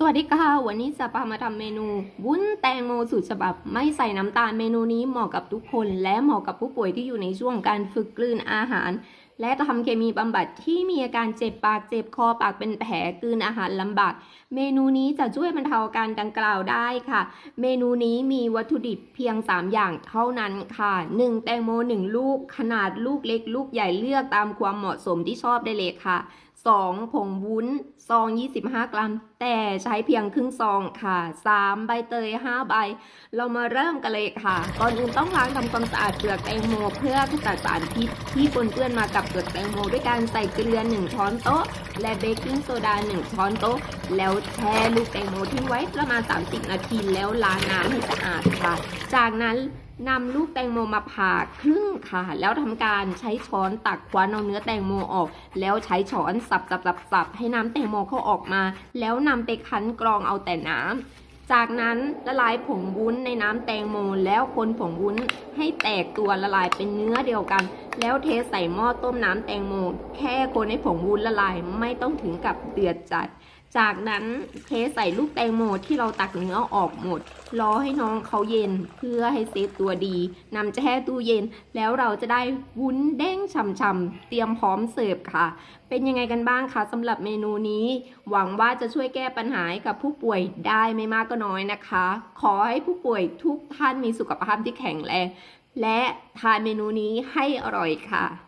สวัสดีค่ะ วันนี้จะพามาทำเมนูวุ้นแตงโมสูตรฉบับ ไม่ใส่น้ำตาลเมนูนี้เหมาะกับทุกคน และเหมาะกับผู้ป่วยที่อยู่ในช่วงการฝึกกลืนอาหาร และทำเคมีบำบัดที่มีอาการเจ็บปากเจ็บคอปากเป็นแผลกลืนอาหารลำบาก เมนูนี้จะช่วยบรรเทาอาการดังกล่าวได้ค่ะ เมนูนี้มีวัตถุดิบเพียง 3 อย่างเท่านั้นค่ะ 1. แตงโม 1 ลูก ขนาดลูกเล็ก ลูกใหญ่เลือกตามความเหมาะสมที่ชอบได้เลยค่ะ 2. ผงวุ้นซอง 25 กรัม แต่ใช้เพียงครึ่งซองค่ะ 3. ใบเตย 5 ใบ เรามาเริ่มกันเลยค่ะ ก่อนอื่นต้องล้างทำความสะอาดเปลือกแตงโม เพื่อขจัดสารพิษที่ปนเปื้อนมากับเปลือกแตงโม ด้วยการใส่เกลือ 1 ช้อนโต๊ะ และเบกกิ้งโซดา 1 ช้อนโต๊ะ แล้วแช่ลูกแตงโมทิ้งไว้ประมาณ 30 นาทีแล้วล้างน้ำให้สะอาดค่ะ จากนั้น นำลูกแตงโมมาผ่าครึ่งค่ะ แล้วทำการใช้ช้อนตักคว้านเอาเนื้อแตงโมออก แล้วใช้ช้อนสับสับสับสับให้น้ำแตงโมเขาออกมา แล้วนำไปคั้นกรองเอาแต่น้ำจากนั้นละลายผงวุ้นในน้ำแตงโม แล้วคนผงวุ้นให้แตกตัวละลายเป็นเนื้อเดียวกัน แล้วเทใส่หม้อต้มน้ำแตงโม แค่คนให้ผงวุ้นละลายไม่ต้องถึงกับเดือดจัด จากนั้นเทใส่ลูกแตงโมที่เราตักเนื้อออกหมด รอให้น้องเขาเย็นเพื่อให้เซฟตัวดีนำแช่ตู้เย็น แล้วเราจะได้วุ้นเด้งฉ่ำๆเตรียมพร้อมเสิร์ฟค่ะ เป็นยังไงกันบ้างคะสำหรับเมนูนี้ หวังว่าจะช่วยแก้ปัญหาให้กับผู้ป่วยได้ไม่มากก็น้อยนะคะ ขอให้ผู้ป่วยทุกท่านมีสุขภาพที่แข็งแรงและทานเมนูนี้ให้อร่อยค่ะ